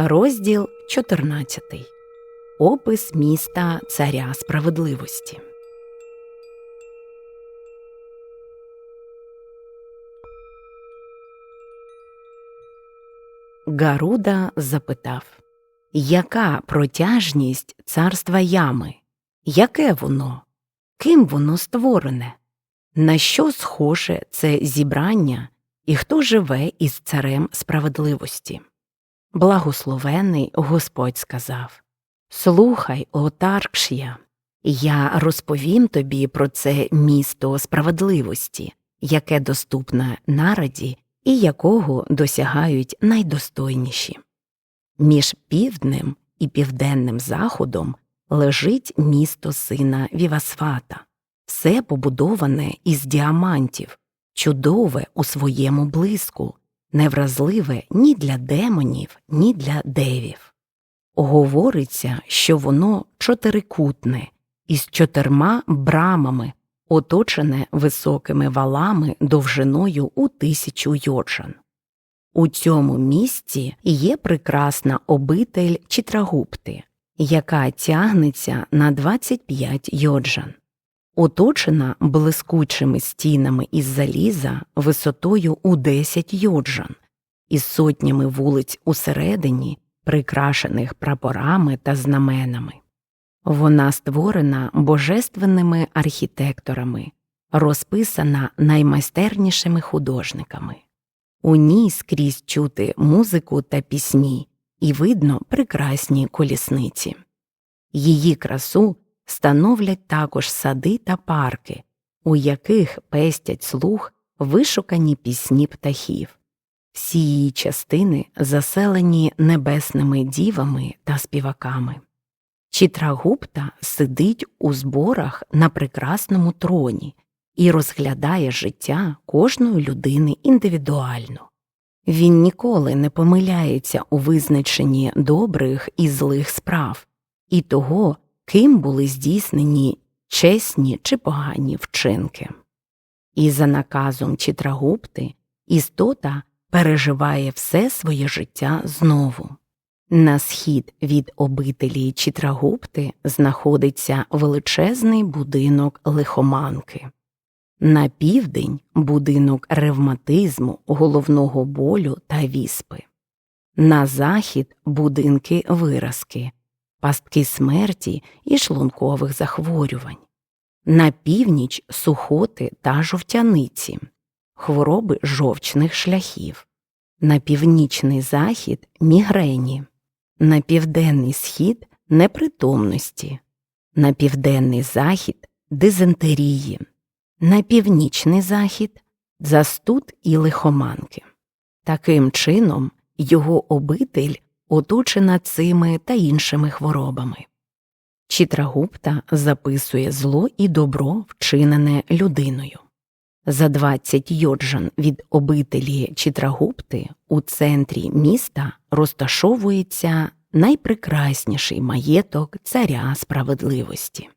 Розділ 14. Опис міста Царя Справедливості. Гаруда запитав Яка протяжність царства ями? Яке воно? Ким воно створене? На що схоже це зібрання і хто живе із царем справедливості? Благословений Господь сказав. Слухай, о я розповім тобі про це місто справедливості, яке доступне нараді і якого досягають найдостойніші. Між півднем і південним заходом лежить місто сина Вівасфата, все побудоване із діамантів, чудове у своєму блиску, невразливе ні для демонів, ні для девів. Говориться, що воно чотирикутне, із чотирма брамами, оточене високими валами довжиною у тисячу йоджан. У цьому місці є прекрасна обитель Чітрагупти, яка тягнеться на 25 йоджан оточена блискучими стінами із заліза висотою у 10 йоджан, із сотнями вулиць усередині, прикрашених прапорами та знаменами. Вона створена божественними архітекторами, розписана наймайстернішими художниками. У ній скрізь чути музику та пісні, і видно прекрасні колісниці. Її красу становлять також сади та парки, у яких пестять слух вишукані пісні птахів. Всі її частини заселені небесними дівами та співаками. Чітрагупта сидить у зборах на прекрасному троні і розглядає життя кожної людини індивідуально. Він ніколи не помиляється у визначенні добрих і злих справ і того, ким були здійснені чесні чи погані вчинки. І за наказом Чітрагупти істота переживає все своє життя знову. На схід від обителі Чітрагупти знаходиться величезний будинок лихоманки, на південь будинок ревматизму, головного болю та віспи, на захід будинки виразки, пастки смерті і шлункових захворювань, на північ сухоти та жовтяниці, хвороби жовчних шляхів, на північний захід мігрені, на південний схід непритомності, на південний захід дизентерії, на північний захід застуд і лихоманки. Таким чином його обитель оточена цими та іншими хворобами. Чітрагупта записує зло і добро, вчинене людиною. За 20 йоджан від обителі Чітрагупти у центрі міста розташовується найпрекрасніший маєток царя справедливості.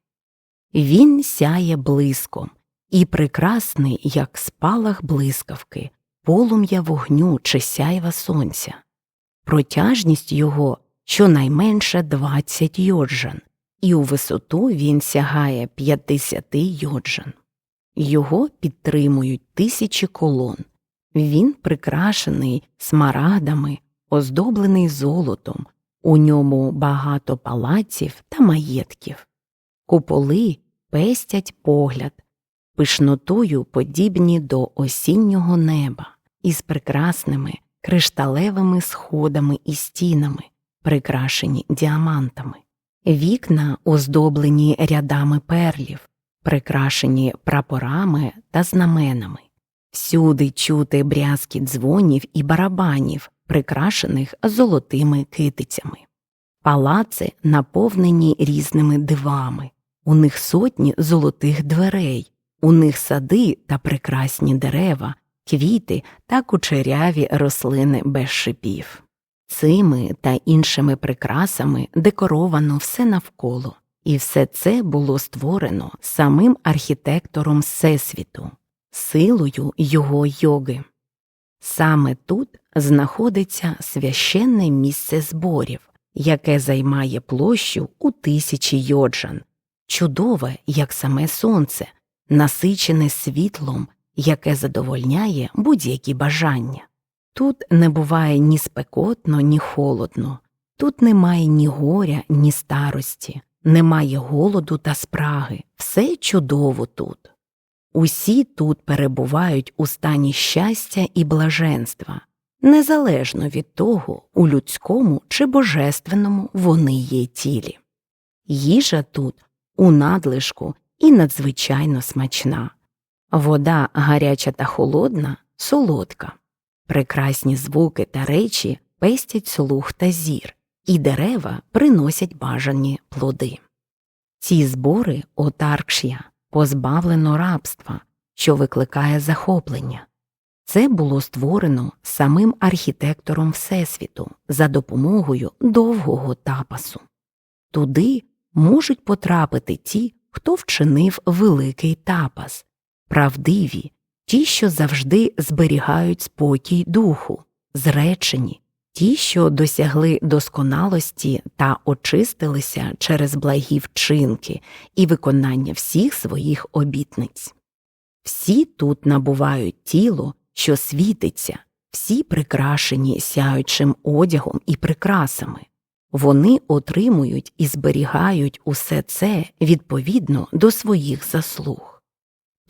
Він сяє блиском і прекрасний, як спалах блискавки, полум'я вогню чи сяйва сонця протяжність його щонайменше 20 йоджан, і у висоту він сягає 50 йоджан. Його підтримують тисячі колон. Він прикрашений смарагдами, оздоблений золотом, у ньому багато палаців та маєтків. Куполи пестять погляд, пишнотою подібні до осіннього неба із прекрасними кришталевими сходами і стінами, прикрашені діамантами, вікна оздоблені рядами перлів, прикрашені прапорами та знаменами, всюди чути брязкі дзвонів і барабанів, прикрашених золотими китицями. Палаци наповнені різними дивами, у них сотні золотих дверей, у них сади та прекрасні дерева, квіти та кучеряві рослини без шипів. Цими та іншими прикрасами декоровано все навколо, і все це було створено самим архітектором Всесвіту, силою його йоги. Саме тут знаходиться священне місце зборів, яке займає площу у тисячі йоджан, чудове, як саме сонце, насичене світлом, яке задовольняє будь-які бажання. Тут не буває ні спекотно, ні холодно, тут немає ні горя, ні старості, немає голоду та спраги, все чудово тут. Усі тут перебувають у стані щастя і блаженства, незалежно від того, у людському чи божественному вони є тілі. Їжа тут у надлишку і надзвичайно смачна, вода гаряча та холодна, солодка, прекрасні звуки та речі пестять слух та зір, і дерева приносять бажані плоди. Ці збори отаркш'я позбавлено рабства, що викликає захоплення. Це було створено самим архітектором Всесвіту за допомогою довгого тапасу. Туди можуть потрапити ті, хто вчинив великий тапас, правдиві, ті, що завжди зберігають спокій духу, зречені, ті, що досягли досконалості та очистилися через благі вчинки і виконання всіх своїх обітниць. Всі тут набувають тіло, що світиться, всі прикрашені сяючим одягом і прикрасами. Вони отримують і зберігають усе це відповідно до своїх заслуг.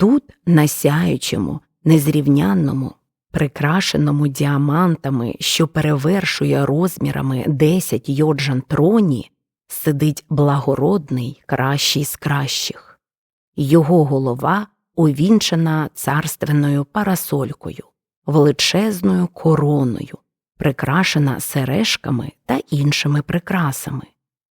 Тут, на сяючому, незрівнянному, прикрашеному діамантами, що перевершує розмірами 10 йоджан троні, сидить благородний кращий з кращих. Його голова увінчена царственною парасолькою, величезною короною, прикрашена сережками та іншими прикрасами.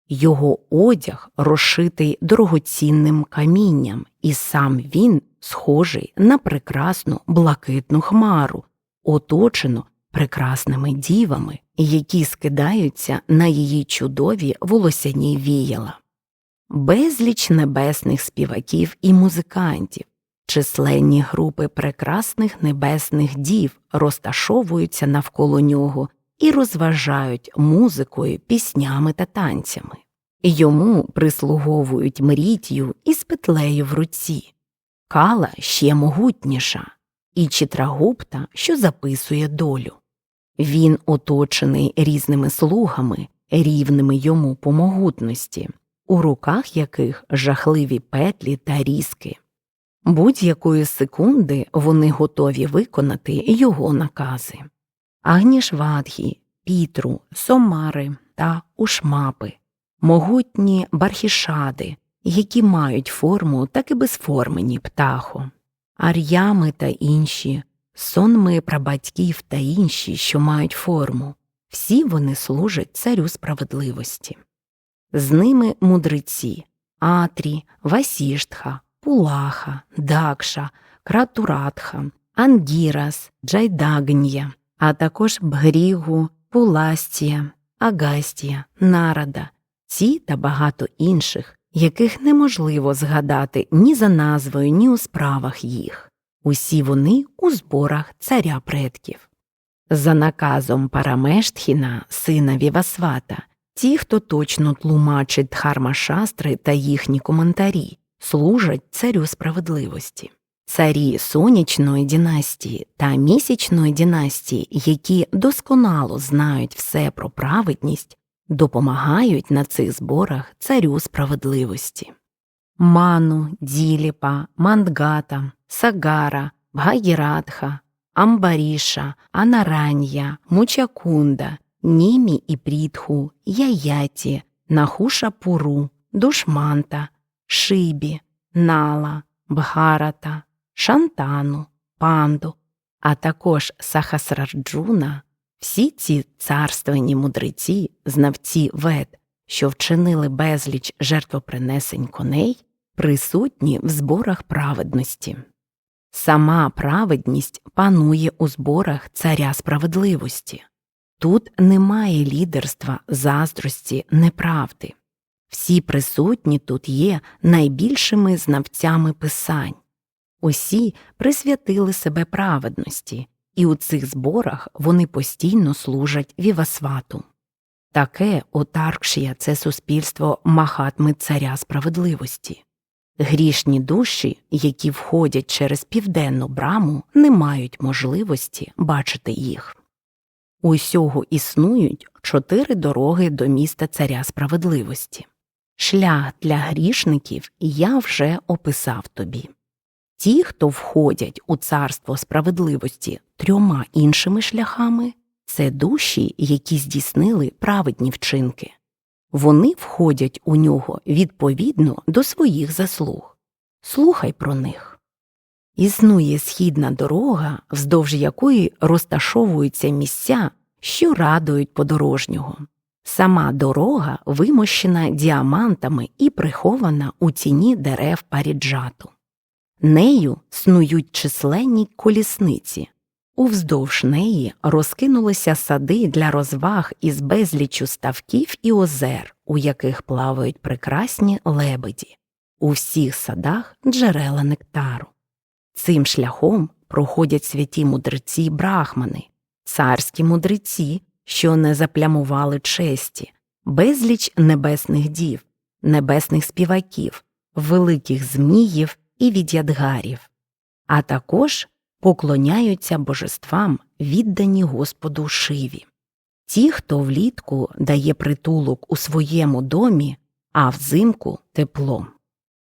Його одяг розшитий дорогоцінним камінням, і сам він схожий на прекрасну блакитну хмару, оточену прекрасними дівами, які скидаються на її чудові волосяні віяла. Безліч небесних співаків і музикантів, численні групи прекрасних небесних дів розташовуються навколо нього і розважають музикою, піснями та танцями. Йому прислуговують мрітію із петлею в руці, кала ще могутніша, і читрагупта, що записує долю. Він оточений різними слугами, рівними йому по могутності, у руках яких жахливі петлі та різки. Будь-якої секунди вони готові виконати його накази. Агнішвадгі, Пітру, Сомари та Ушмапи, могутні бархішади, які мають форму, так і безформені птахо, ар'ями та інші, сонми прабатьків та інші, що мають форму, всі вони служать царю справедливості. З ними мудреці Атрі, Васіштха, Пулаха, Дакша, Кратуратха, Ангірас, Джайдагнія, а також Бгрігу, Пуластія, Агастія, Нарада, ці та багато інших, яких неможливо згадати ні за назвою, ні у справах їх. Усі вони у зборах царя предків. За наказом Парамештхіна, сина Вівасвата, ті, хто точно тлумачить дхармашастри та їхні коментарі, служать царю справедливості. Царі сонячної династії та місячної династії, які досконало знають все про праведність, допомагають на цих зборах царю справедливості. Ману, Діліпа, Мандгата, Сагара, Бхагірадха, Амбаріша, Анаранья, Мучакунда, Німі і Прітху, Яяті, Нахушапуру, Душманта, Шибі, Нала, Бхарата, Шантану, Панду, а також Сахасраджуна, всі ці царственні мудреці, знавці вед, що вчинили безліч жертвопринесень коней, присутні в зборах праведності. Сама праведність панує у зборах царя справедливості. Тут немає лідерства, заздрості, неправди. Всі присутні тут є найбільшими знавцями писань. Усі присвятили себе праведності, і у цих зборах вони постійно служать Вівасвату. Таке отаркшія це суспільство махатми царя справедливості. Грішні душі, які входять через південну браму, не мають можливості бачити їх. Усього існують чотири дороги до міста царя справедливості. Шлях для грішників я вже описав тобі. Ті, хто входять у царство справедливості трьома іншими шляхами, це душі, які здійснили праведні вчинки. Вони входять у нього відповідно до своїх заслуг. Слухай про них. Існує східна дорога, вздовж якої розташовуються місця, що радують подорожнього. Сама дорога вимощена діамантами і прихована у тіні дерев паріджату. Нею снують численні колісниці. Увздовж неї розкинулися сади для розваг із безлічу ставків і озер, у яких плавають прекрасні лебеді, у всіх садах джерела нектару. Цим шляхом проходять святі мудреці брахмани, царські мудреці, що не заплямували честі, безліч небесних дів, небесних співаків, великих зміїв і відядгарів, а також поклоняються божествам, віддані Господу Шиві. Ті, хто влітку дає притулок у своєму домі, а взимку тепло.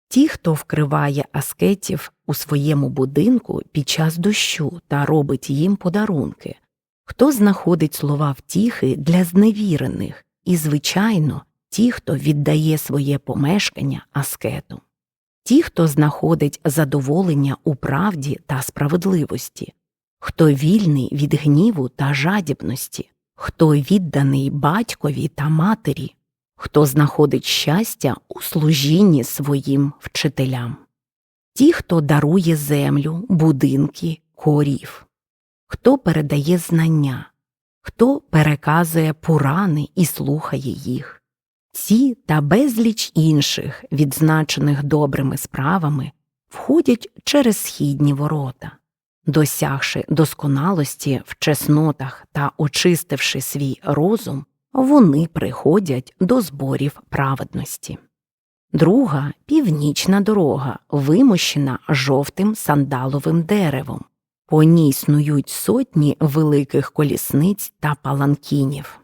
Ті, хто вкриває аскетів у своєму будинку під час дощу та робить їм подарунки, хто знаходить слова втіхи для зневірених і, звичайно, ті, хто віддає своє помешкання аскету ті, хто знаходить задоволення у правді та справедливості, хто вільний від гніву та жадібності, хто відданий батькові та матері, хто знаходить щастя у служінні своїм вчителям, ті, хто дарує землю, будинки, корів, хто передає знання, хто переказує пурани і слухає їх. Ці та безліч інших, відзначених добрими справами, входять через східні ворота. Досягши досконалості в чеснотах та очистивши свій розум, вони приходять до зборів праведності. Друга північна дорога вимощена жовтим сандаловим деревом, по ній снують сотні великих колісниць та паланкінів.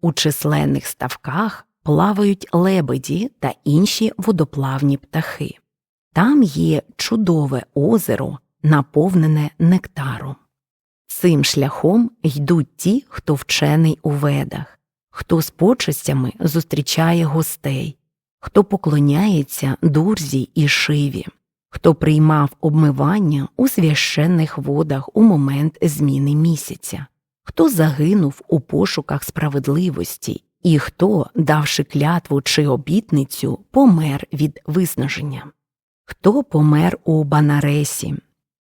У численних ставках плавають лебеді та інші водоплавні птахи. Там є чудове озеро, наповнене нектаром. Цим шляхом йдуть ті, хто вчений у ведах, хто з почестями зустрічає гостей, хто поклоняється дурзі і шиві, хто приймав обмивання у священних водах у момент зміни місяця, хто загинув у пошуках справедливості і хто, давши клятву чи обітницю, помер від виснаження, хто помер у Банаресі,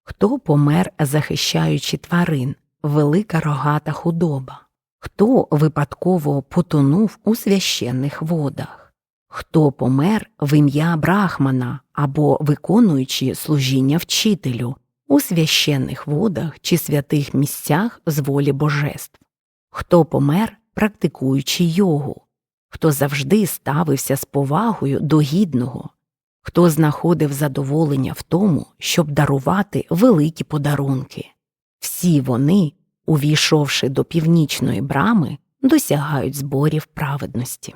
хто помер, захищаючи тварин, велика рогата худоба, хто випадково потонув у священних водах, хто помер в ім'я Брахмана або виконуючи служіння вчителю у священних водах чи святих місцях з волі божеств, хто помер практикуючи йогу, хто завжди ставився з повагою до гідного, хто знаходив задоволення в тому, щоб дарувати великі подарунки. Всі вони, увійшовши до північної брами, досягають зборів праведності.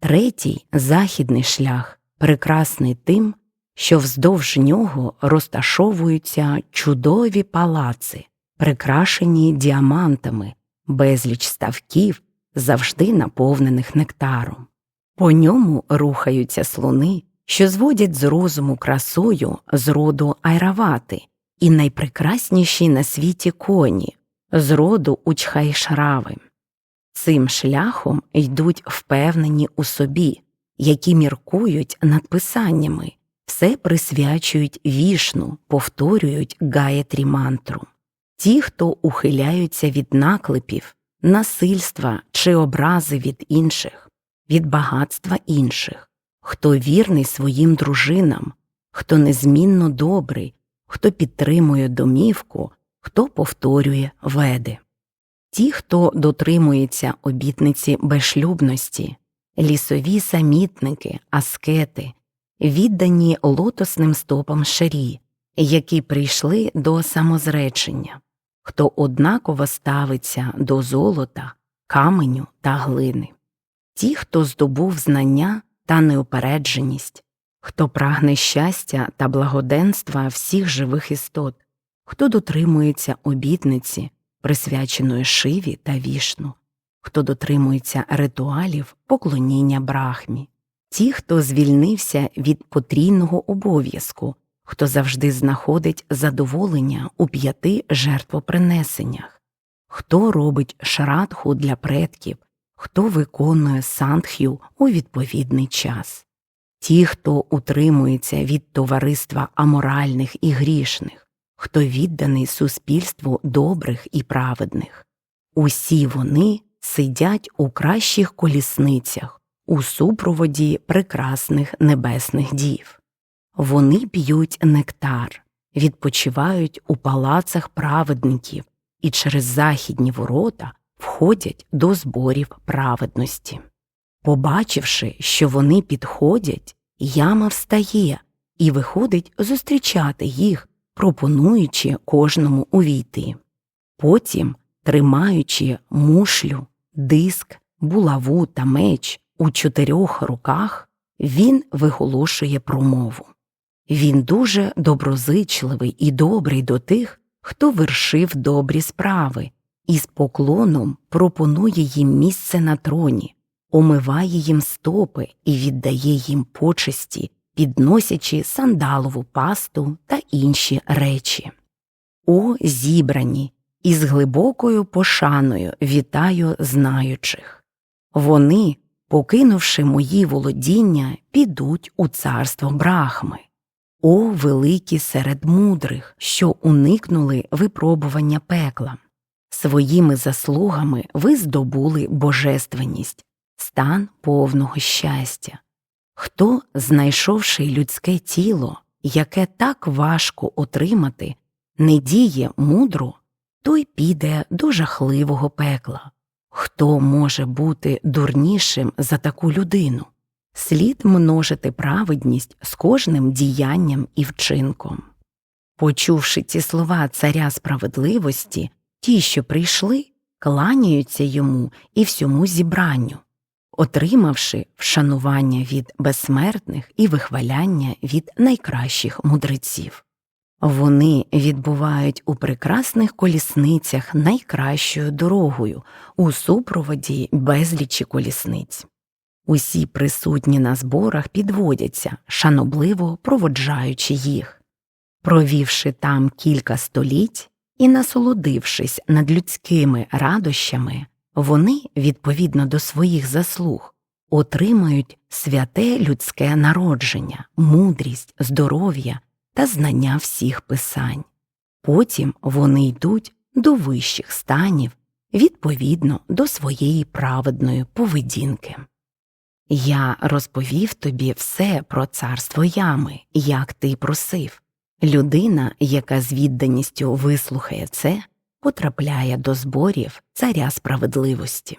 Третій західний шлях прекрасний тим, що вздовж нього розташовуються чудові палаци, прикрашені діамантами, безліч ставків, завжди наповнених нектаром. По ньому рухаються слони, що зводять з розуму красою з роду айравати, і найпрекрасніші на світі коні з роду учхайшрави. Цим шляхом йдуть впевнені у собі, які міркують над писаннями, все присвячують вішну, повторюють гаєтрі мантру. Ті, хто ухиляються від наклепів, насильства чи образи від інших, від багатства інших, хто вірний своїм дружинам, хто незмінно добрий, хто підтримує домівку, хто повторює веди. Ті, хто дотримується обітниці безшлюбності, лісові самітники, аскети, віддані лотосним стопам шарі, які прийшли до самозречення, хто однаково ставиться до золота, каменю та глини, ті, хто здобув знання та неупередженість, хто прагне щастя та благоденства всіх живих істот, хто дотримується обітниці, присвяченої шиві та вішну, хто дотримується ритуалів поклоніння брахмі, ті, хто звільнився від потрійного обов'язку, хто завжди знаходить задоволення у п'яти жертвопринесеннях, хто робить шрадху для предків, хто виконує сандхю у відповідний час, ті, хто утримується від товариства аморальних і грішних, хто відданий суспільству добрих і праведних. Усі вони сидять у кращих колісницях у супроводі прекрасних небесних дів. Вони п'ють нектар, відпочивають у палацах праведників і через західні ворота входять до зборів праведності. Побачивши, що вони підходять, яма встає і виходить зустрічати їх, пропонуючи кожному увійти. Потім, тримаючи мушлю, диск, булаву та меч у чотирьох руках, він виголошує промову. Він дуже доброзичливий і добрий до тих, хто вершив добрі справи, і з поклоном пропонує їм місце на троні, омиває їм стопи і віддає їм почесті, підносячи сандалову пасту та інші речі. О зібрані, із глибокою пошаною вітаю знаючих. Вони, покинувши мої володіння, підуть у царство брахми. О великі серед мудрих, що уникнули випробування пекла. Своїми заслугами ви здобули божественність, стан повного щастя. Хто, знайшовши людське тіло, яке так важко отримати, не діє мудро, той піде до жахливого пекла. Хто може бути дурнішим за таку людину? Слід множити праведність з кожним діянням і вчинком. Почувши ці слова царя справедливості, ті, що прийшли, кланяються йому і всьому зібранню, отримавши вшанування від безсмертних і вихваляння від найкращих мудреців. Вони відбувають у прекрасних колісницях найкращою дорогою у супроводі безлічі колісниць. Усі присутні на зборах підводяться, шанобливо проводжаючи їх. Провівши там кілька століть і насолодившись над людськими радощами, вони, відповідно до своїх заслуг, отримають святе людське народження, мудрість, здоров'я та знання всіх писань. Потім вони йдуть до вищих станів відповідно до своєї праведної поведінки. Я розповів тобі все про царство ями, як ти просив. Людина, яка з відданістю вислухає це, потрапляє до зборів царя справедливості.